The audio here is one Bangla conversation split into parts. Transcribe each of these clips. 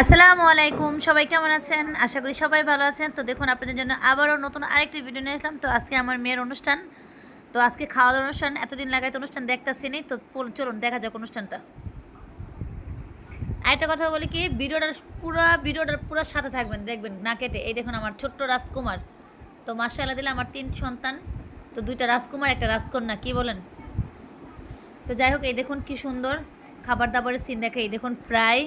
আসসালামু আলাইকুম, সবাই কেমন আছেন? আশা করি সবাই ভালো আছেন। তো দেখুন, আপনাদের জন্য আবারও নতুন আরেকটি ভিডিও নিয়ে আসলাম। তো আজকে আমার মেয়ের অনুষ্ঠান। তো আজকে খাওয়া দাওয়ার অনুষ্ঠান। এতদিন লাগাইতে অনুষ্ঠান দেখতেছি নি তো চলুন, দেখা যাক অনুষ্ঠানটা। আরেকটা কথা বলি কি ভিডিওটার পুরো ভিডিওটার পুরো সাথে থাকবেন, দেখবেন, না কেটে। এই দেখুন, আমার ছোট্ট রাজকুমার। তো মার্শাল্লাহ দিলে আমার তিন সন্তান। তো দুইটা রাজকুমার, একটা রাজকন্যা, কি বলেন? তো যাই হোক, এই দেখুন কি সুন্দর। খাবার দাবারের সিন দেখে এই দেখুন ফ্রাই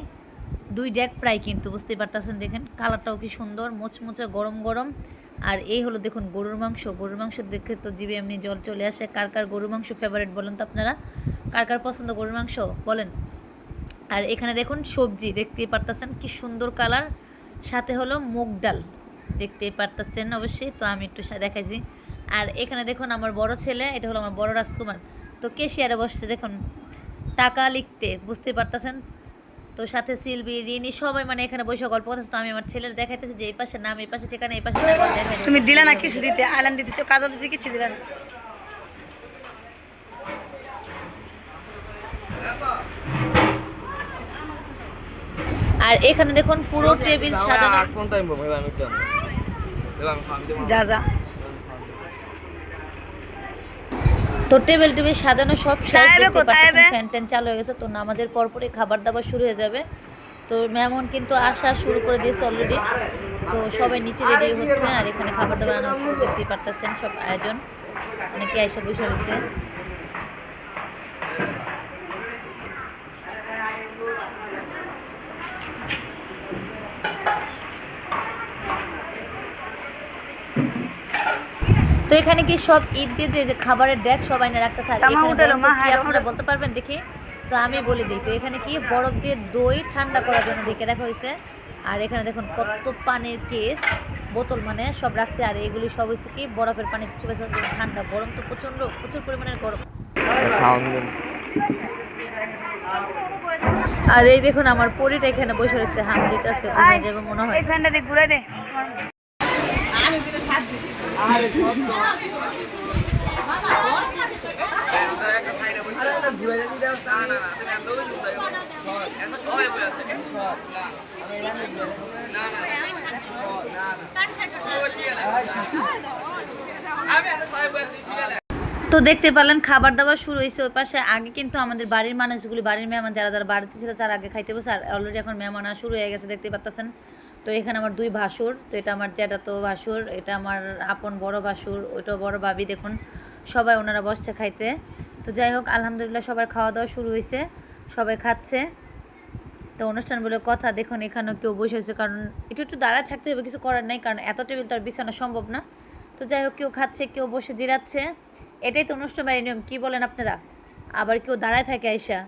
দুই ডেক ফ্রাই কিন্তু, বুঝতেই পারতেছেন দেখেন। কালারটাও কি সুন্দর, মোচমোচা, গরম গরম। আর এই হলো দেখুন গরুর মাংস। গরুর মাংস দেখে তো জিভে এমনি জল চলে আসে। কার কার গরুর মাংস ফেভারিট বলেন তো আপনারা? কার কার পছন্দ গরুর মাংস? বলেন। আর এখানে দেখুন সবজি, দেখতেই পারতেছেন কি সুন্দর কালার। সাথে হলো মুগ ডাল, দেখতেই পারতেছেন অবশ্যই। তো আমি একটু দেখাইছি। আর এখানে দেখুন আমার বড় ছেলে, এটা হলো আমার বড় রাজকুমার। তো কে শেয়ারে বসছে দেখুন। টাকা লিখতে বুঝতে পারতেছেন? তো সাথে সিলবি রিনি সবাই মানে এখানে বসে গল্প করতেছে। তো আমি আমার ছেলের দেখাইতেছি যে এই পাশে নাম এই পাশে ঠিকানা এই পাশে তুমি দিলে না কিছু দিতে? আইলান দিতে কাজল দিতে কিছু দিলে না? আর এখানে দেখুন পুরো টেবিল সাজানো। ফোন টাইম বলব এবার আমি একটু এবার আমি ফার্ম যা যা তো টেবিল টেবিল সাজানো সব শেষ? ফ্যান ট্যান চালু হয়ে গেছে তো নামাজের পরপরই খাবার দাবার শুরু হয়ে যাবে। তো মেমন কিন্তু আসা শুরু করে দিয়েছে অলরেডি তো সবাই নিচে রেডি হচ্ছে আর এখানে খাবার দাবার আনা হচ্ছে দেখতেই পারতেছেন সব আয়োজন। অনেকে এসে বসে রয়েছে। তো এখানে কি সব ঈদ দিয়ে দিয়ে যে খাবারের ডেক সবাই না রাখতেছে? আর জামা এখানে উঠালো, বলুন তো মা, কি আপনারা বলতে পারবেন? দেখি। তো আমি বলে দিই তো এখানে কি বরফ দিয়ে দই ঠান্ডা করার জন্য ঢেকে রাখা হয়েছে। আর এখানে দেখুন কত পানির কেস বোতল মানে সব রাখছে। আর এগুলি সব হয়েছে কি বরফের পানি কিছু বেশি ঠান্ডা গরম তো প্রচণ্ড প্রচুর পরিমাণের গরম। আর এই দেখুন আমার পরিটা এখানে বসে রয়েছে হাম দিতেছে ঘুমিয়ে যাবে মনে হয়। এই ফ্যানটা দিয়ে ঘুরাই দে। তো দেখতে পেলেন খাবার দাবার শুরু হয়েছে ওই পাশে। আগে কিন্তু আমাদের বাড়ির মানুষগুলি, বাড়ির মেহমান যারা যারা বাড়িতে ছিল, তারা আগে খাইতে বসে। আর অলরেডি এখন মেহমান শুরু হয়ে গেছে, দেখতে পাচ্ছেন তো এখানে আমার দুই ভাসুর, তো এটা আমার জ্যাঠাতো ভাসুর, এটা আমার আপন বড় ভাসুর, ওইটাও বড় ভাবি, দেখুন, সবাই ওনারা বসছে খাইতে। তো যাই হোক, আলহামদুলিল্লাহ সবার খাওয়া দাওয়া শুরু হয়েছে সবাই খাচ্ছে। তো অনুষ্ঠান বলে কথা দেখুন, এখানেও কেউ বসে হয়েছে কারণ একটু একটু দাঁড়ায় থাকতে হবে, কিছু করার নেই, কারণ এত টেবিল তো আর বিছানো সম্ভব না। তো যাই হোক, কেউ খাচ্ছে, কেউ বসে জিরাচ্ছে। এটাই তো অনুষ্ঠান বাড়ির নিয়ম, কী বলেন আপনারা? আবার কেউ দাঁড়ায় থাকে আইসা।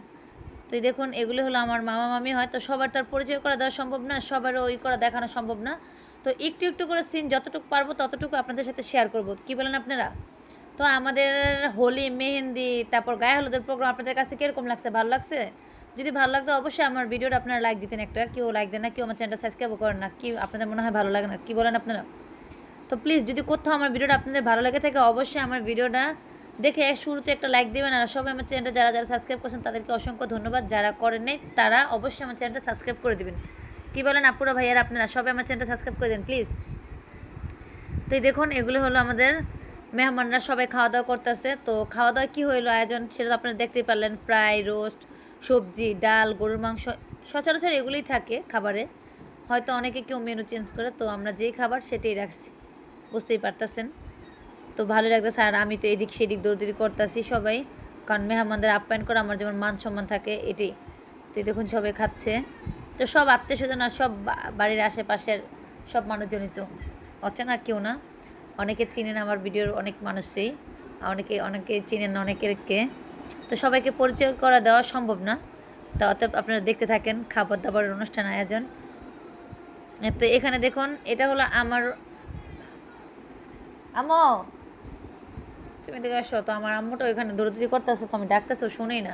তো দেখুন, এগুলো হলো আমার মামা মামি হয় তো সবার তার পরিচয় করা দেওয়া সম্ভব না, সবারও ওই করা দেখানো সম্ভব না। তো একটু একটু করে সিন যতটুকু পারব, ততটুকু আপনাদের সাথে শেয়ার করব। কি বলেন আপনারা? তো আমাদের হোলি, মেহেন্দি, তারপর গায়ে হলুদের প্রোগ্রাম আপনাদের কাছে কীরকম লাগছে? ভালো লাগছে? যদি ভালো লাগতো অবশ্যই আমার ভিডিওটা আপনারা লাইক দিতেন একটা। কেউ লাইক দেন না, কেউ আমার চ্যানেলটা সাবস্ক্রাইবও করেন না। কি আপনাদের মনে হয় ভালো লাগে না? কি বলেন আপনারা? তো প্লিজ যদি কোথাও আমার ভিডিওটা আপনাদের ভালো লাগে থাকে, অবশ্যই আমার ভিডিওটা দেখে শুরুতে একটা লাইক দেবেন আর সবাই আমার চ্যানেলটা যারা যারা সাবস্ক্রাইব করছেন তাদেরকে অসংখ্য ধন্যবাদ। যারা করেন নাই, তারা অবশ্যই আমার চ্যানেলটা সাবস্ক্রাইব করে দেবেন। কি বলেন আপুরা ভাইয়ারা, আপনারা সবাই আমার চ্যানেলটা সাবস্ক্রাইব করে দেন প্লিজ তো এই দেখুন, এগুলো হলো আমাদের মেহমানরা সবাই খাওয়া দাওয়া করতেছে। তো খাওয়া দাওয়া কী হইল আয়োজন সেটা আপনারা দেখতেই পারলেন। ফ্রাই রোস্ট সবজি, ডাল, গরুর মাংস, সচরাচর এগুলোই থাকে খাবারে। হয়তো অনেকে কেউ মেনু চেঞ্জ করে, তো আমরা যেই খাবার সেটাই রাখছি। বুঝতেই পারতেছেন? তো ভালো লাগতেছে। আর আমি তো এদিক সেদিক দৌড়দৌড়ি করতেছি সবাই। কারণ মেহমানদের আপ্যায়ন করা আমার যেমন মান সম্মান থাকে এটি তো দেখুন সবাই খাচ্ছে। তো সব আত্মীয় স্বজন আর সব বাড়ির আশেপাশের সব মানুষজনই তো অচেনা কেউ না। অনেকে চিনেন আমার ভিডিওর অনেক মানুষই অনেকে অনেকে চিনেন অনেকেরকে। তো সবাইকে পরিচয় করা দেওয়া সম্ভব না। তো অতএব আপনারা দেখতে থাকেন খাবার দাবারের অনুষ্ঠান, আয়োজন। তো এখানে দেখুন, এটা হলো আমার আমো তুমি দেখে আসো, তো আমার আম্মুটা ওইখানে দৌড়দৌড়ি করতেছে, তো আমি ডাকতেছে শুনেই না।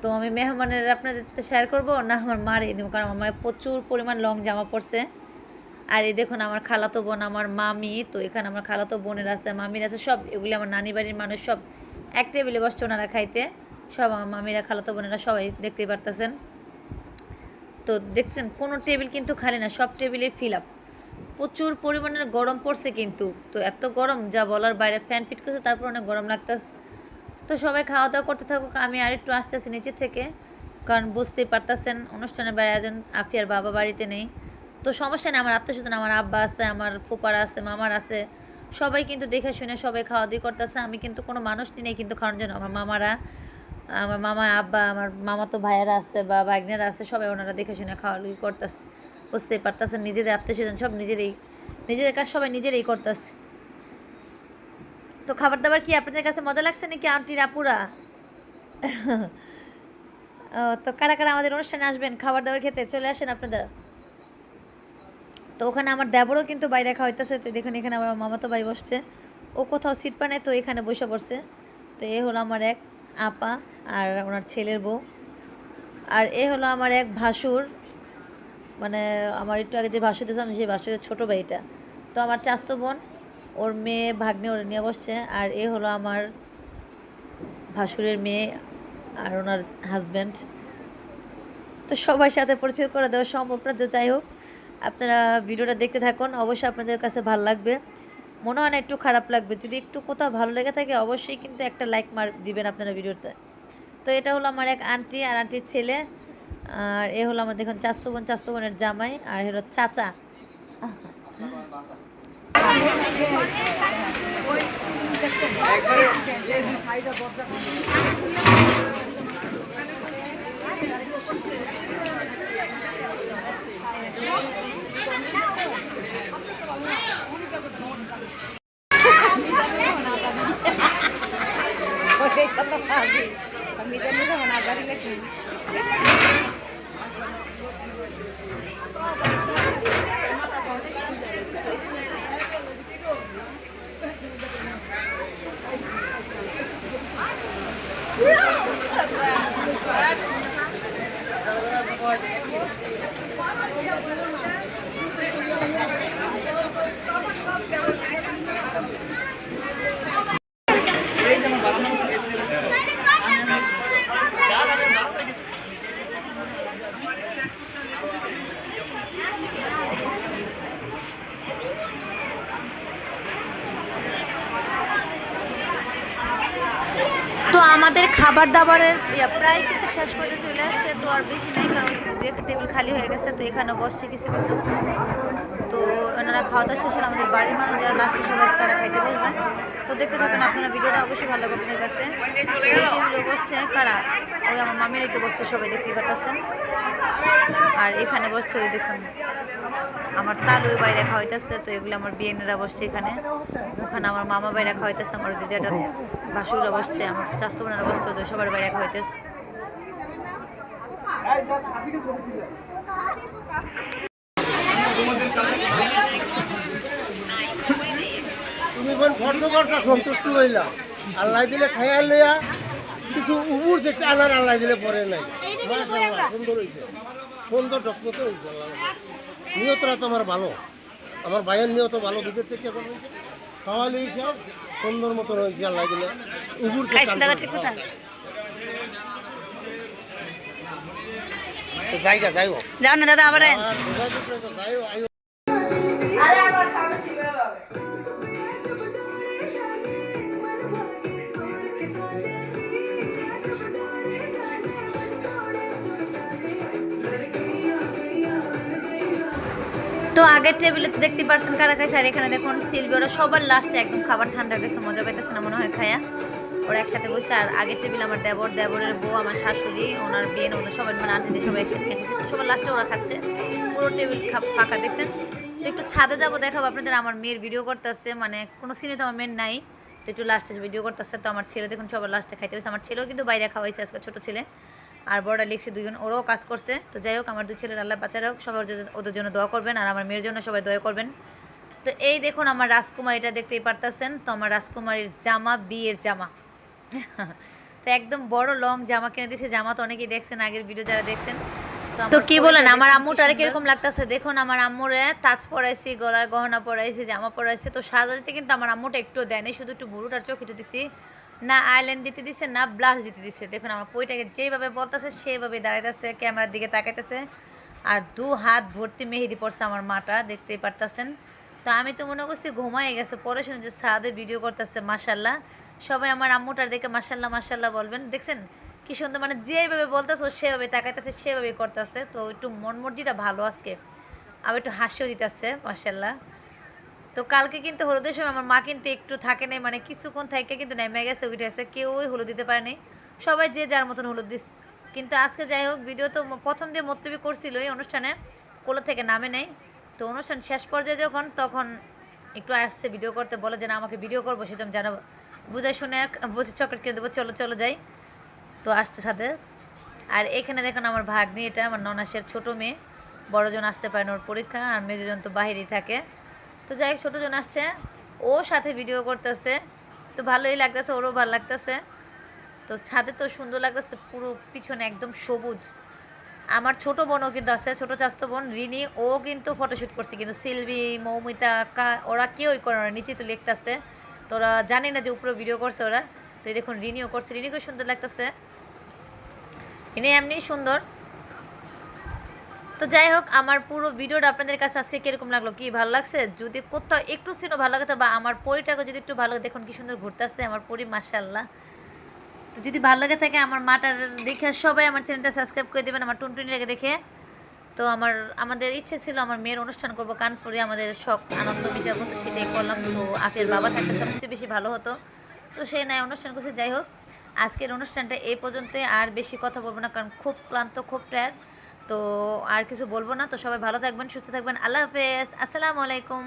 তো আমি মেহমানের আপনাদের শেয়ার করব, না আমার মারে দেবো কারণ আমার প্রচুর পরিমাণ লং জামা পড়ছে আর এই দেখুন, আমার খালাতো বোন, আমার মামি, তো এখানে আমার খালাতো বোনের আছে, মামির আছে, সব এগুলি আমার নানি বাড়ির মানুষ, সব এক টেবিলে বসছে ওনারা খাইতে। সব আমার মামিরা, খালাতো বোনেরা সবাই দেখতেই পারতেছেন। তো দেখছেন, কোনো টেবিল কিন্তু খালি না, সব টেবিলে ফিল আপ প্রচুর পরিমাণের গরম পড়ছে কিন্তু। তো এত গরম, যা বলার বাইরে ফ্যান ফিট করছে, তারপর অনেক গরম লাগতেছে। তো সবাই খাওয়া দাওয়া করতে থাকুক, আমি আর একটু আসতেছি নিচে থেকে, কারণ বুঝতেই পারতেছেন, অনুষ্ঠানের বাইরে একজন আফিয়ার বাবা বাড়িতে নেই। তো সমস্যা নেই, আমার আত্মীয় আমার আব্বা আছে, আমার ফুপারা আছে, মামার আছে। সবাই কিন্তু দেখে শুনে সবাই খাওয়া দাওয়া করতেছে, আমি কিন্তু কোনো মানুষ নেই কিন্তু খাওয়ার জন্য। আমার মামারা, আমার মামা আব্বা, আমার মামা তো ভাইয়েরা আছে বা ভাগ্নেরা আছে, সবাই ওনারা দেখে শুনে খাওয়া লুই করতেছে। বুঝতেই পারতেছেন নিজেদের আত্মীয় সব নিজেরাই, নিজেদের কাজ সবাই নিজেরাই করতেছে। তো খাবার দাবার কি আপনাদের কাছে মজা লাগছে নাকি আন্টির আপুরা? তো কারা কারা আমাদের অনুষ্ঠানে আসবেন খাবার দাবার খেতে? চলে আসেন আপনাদের। তো ওখানে আমার দেবরও কিন্তু বাইরে খাওয়াইতেছে তো দেখুন এখানে আমার মামাতো ভাই বসছে। ও কোথাও সিট পানে তো এখানে বসে পড়ছে। তো এ হলো আমার এক আপা আর ওনার ছেলের বউ। আর এ হলো আমার এক ভাসুর। মানে আমার একটু আগে যে ভাসুর দিয়েছিলাম সেই ভাসুরের ছোটো ভাইটা তো আমার চাস্তো বোন, ওর মেয়ে ভাগ্নে ওর নিয়ে বসছে, আর এ হলো আমার ভাসুরের মেয়ে আর ওনার হাজব্যান্ড তো সবার সাথে পরিচয় করে দেওয়া সম্ভব না যে যাই হোক, আপনারা ভিডিওটা দেখতে থাকুন, অবশ্যই আপনাদের কাছে ভালো লাগবে। মনে হয় না একটু খারাপ লাগবে, যদি একটু কোথাও ভালো লেগে থাকে, অবশ্যই কিন্তু একটা লাইক মার দিবেন আপনারা ভিডিওতে। তো এটা হলো আমার এক আন্টি আর আন্টির ছেলে। আর এ হলো আমার দেখুন চাস্তো বোন চাস্তো বোনের জামাই আর হলো চাচা। তো আমাদের খাবার দাবারের প্রায় কিন্তু শেষ পর্যন্ত চলে আসছে, তো আর বেশি নেই, কারণ দু একটা টেবিল খালি হয়ে গেছে, তো এখানে বসছে কিছু কিছু। তো ওনারা খাওয়া দাওয়া শেষে আমাদের বাড়ির মানুষ যারা লাস্টে সবাই তারা খাইতে বসবেন তো দেখতে থাকুন আপনারা ভিডিওটা, অবশ্যই ভালো লাগবে আপনাদের কাছে। এই টেবিলে বসছে কারা? ওই আমার মামিরাই তো বসছে, সবাই দেখতেই পাচ্ছেন আর এখানে বসছে, ওই দেখুন। আমার তালু বাইরে খাওয়াইতেছে তো এগুলো আমার বিয়েনেরা বসছে এখানে। ওখানে আমার মামা বাইরে খাওয়াইতেছে আমার যেটা ভাসুরা বসছে আমার চাস্তো বোনেরা বসছে ওদের সবার বাইরে খাওয়াইতেছে তুমি কোন ফর্দ করছ সন্তুষ্ট হইলা। আল্লাহ দিলে খাইয়া লইয়া কিছু উবুর যে আনার আল্লাহ দিলে পরে নাই। সুন্দর হইছে। সুন্দর টকমতো হইছে আল্লাহ তো আমার ভালো। আমার ভাইয়ের নিয়ত ভালো বিদের থেকে খাওয়ালি সব সুন্দর মতো হয়েছে আল্লাহ দিলে। উবুর জায়গা যাইব যাও না দাদা আবার তো আগের টেবিলে তো দেখতে পারছেন কারা খাইছে আর এখানে দেখুন সিলবি ওরা সবার লাস্টে একদম খাবার ঠান্ডা গেছে মজা পাইতেছে না মনে হয় খায়া। ওরা একসাথে বসে, আর আগের টেবিল আমার দেবর, দেবরের বউ, আমার শাশুড়ি, ওনার বিয়ে, ওদের সবাই মানে আন্টিদের সবাই একসাথে খেতেছে তো সবার লাস্টে ওরা খাচ্ছে। পুরো টেবিল ফাঁকা, দেখছেন? তো একটু ছাদে যাব, দেখাবো আপনাদের, আমার মেয়ের ভিডিও করতেছে মানে কোনো সিনে তো আমার মেয়ের নাই। তো একটু লাস্টে ভিডিও করতেছে, তো আমার ছেলে দেখুন সবার লাস্টে খাইতে হয়েছে আমার ছেলেও কিন্তু বাইরে খাওয়াইছে আজকে ছোটো ছেলে। আর বড়রা লিখছে দুজন ওরাও কাজ করছে। তো যাই হোক আমার দুই ছেলের আল্লাহ বাচ্চারাও সবার ওদের জন্য দোয়া করবেন আর আমার মেয়ের জন্য সবাই দোয়া করবেন। তো এই দেখুন আমার রাজকুমারীটা দেখতেই পারতেছেন। তো আমার রাজকুমারীর জামা বিয়ের জামা। তো একদম বড় লং জামা কিনে দিয়েছে। জামা তো অনেকেই দেখছেন আগের ভিডিও যারা দেখছেন। তো কি বলেন আমার আম্মুটারে কীরকম লাগতেছে? দেখুন আমার আম্মুরে তাজ পরাইছি গলার গহনা পরাইছি জামা পরাইছি। তো সাজাতে কিন্তু আমার আম্মুটা একটু দেয়নি শুধু একটু ভুরুটার চোখে দিছি। না আইল্যান্ড দিতে দিছে, না ব্লাশ দিতে দিছে। দেখুন, আমার পইটাকে যেভাবে বলতেছে সেভাবে দাঁড়াইতেছে, ক্যামেরার দিকে তাকাইতেছে। আর দু হাত ভর্তি মেহেদি পড়ছে আমার মাটা, দেখতেই পারতাছেন। তো আমি তো মনে করছি ঘুমাই গেছে, পরে শুনে যে সাদে ভিডিও করতেছে মাসাল্লাহ সবাই আমার আম্মুটার দেখে মাসাল্লাহ মাসাল্লাহ বলবেন। দেখছেন, কি সুন্দর মানে যেভাবে বলতেছে, ও সেভাবে তাকাইতেছে, সেভাবেই করতেছে। তো একটু মন মর্জিটা ভালো আজকে। আবার একটু হাসিও দিতেছে মাসাল্লাহ তো কালকে কিন্তু হলুদের সময় আমার মা কিন্তু একটু থাকে নাই মানে কিছুক্ষণ থেকে কিন্তু নেমে গেছে, উঠে গেছে কেউই হলুদ দিতে পারেনি। সবাই যে যার মতন হলুদ দিস। কিন্তু আজকে যাই হোক ভিডিও তো প্রথম দিয়ে মতলবি করছিল এই অনুষ্ঠানে, কোলো থেকে নামে নেই। তো অনুষ্ঠান শেষ পর্যায়ে যখন, তখন একটু আসছে ভিডিও করতে, বলে যে না, আমাকে ভিডিও করব সেজন্য জানাব। বুঝে শুনে বুঝে চকলেট কিনে দেবো, চলো চলো যাই। তো আসছে সাথে। আর এখানে দেখুন আমার ভাগ্নি, এটা আমার ননাসের ছোট মেয়ে, বড়জন আসতে পারেন ওর পরীক্ষা, আর মেজজন তো বাহিরেই থাকে। তো যাই হোক, ছোটোজন আসছে। ও সাথে ভিডিও করতেছে। তো ভালোই লাগতেছে, ওরও ভালো লাগতেছে। তো ছাদে তো সুন্দর লাগতেছে, পুরো পিছনে একদম সবুজ। আমার ছোট বোনও কিন্তু আছে, ছোট চাস্ত বোন, রিনি, ও কিন্তু ফটোশ্যুট করছে। কিন্তু সিলভি মৌমিতা, কা- ওরা কেউই করে না নিচে তো লিখতেছে। তো ওরা জানি না যে উপরে ভিডিও করছে ওরা। তো এই দেখুন, রিনিও করছে। রিনিকেও সুন্দর লাগতেছে। রিনি এমনি সুন্দর। তো যাই হোক, আমার পুরো ভিডিওটা আপনাদের কাছে আজকে কীরকম লাগল, কি ভালো লাগছে? যদি কোথাও একটু সিনও ভালো লাগে বা আমার পরিটাকে যদি একটু ভালো দেখুন কি সুন্দর ঘুরতেছে আমার পরি মাসাল্লাহ তো যদি ভালো লাগে থাকে, আমার মাটার দেখে সবাই আমার চ্যানেলটা সাবস্ক্রাইব করে দেবেন, আমার টুনটুনি লেগে দেখে। তো আমার, আমাদের ইচ্ছে ছিল আমার মেয়ের অনুষ্ঠান করব কানপুরে, আমাদের শখ, আনন্দ মিটাবো তো সেটাই করলাম। তো আপের বাবা থাকলে সবচেয়ে বেশি ভালো হতো। তো সেই নাই অনুষ্ঠান করছে, যাই হোক, আজকের অনুষ্ঠানটা এই পর্যন্তই, আর বেশি কথা বলব না, কারণ খুব ক্লান্ত, খুব টায়ার তো আর কিছু বলব না। তো সবাই ভালো থাকবেন, সুস্থ থাকবেন। আল্লাহ হাফেজ। আসসালামু আলাইকুম।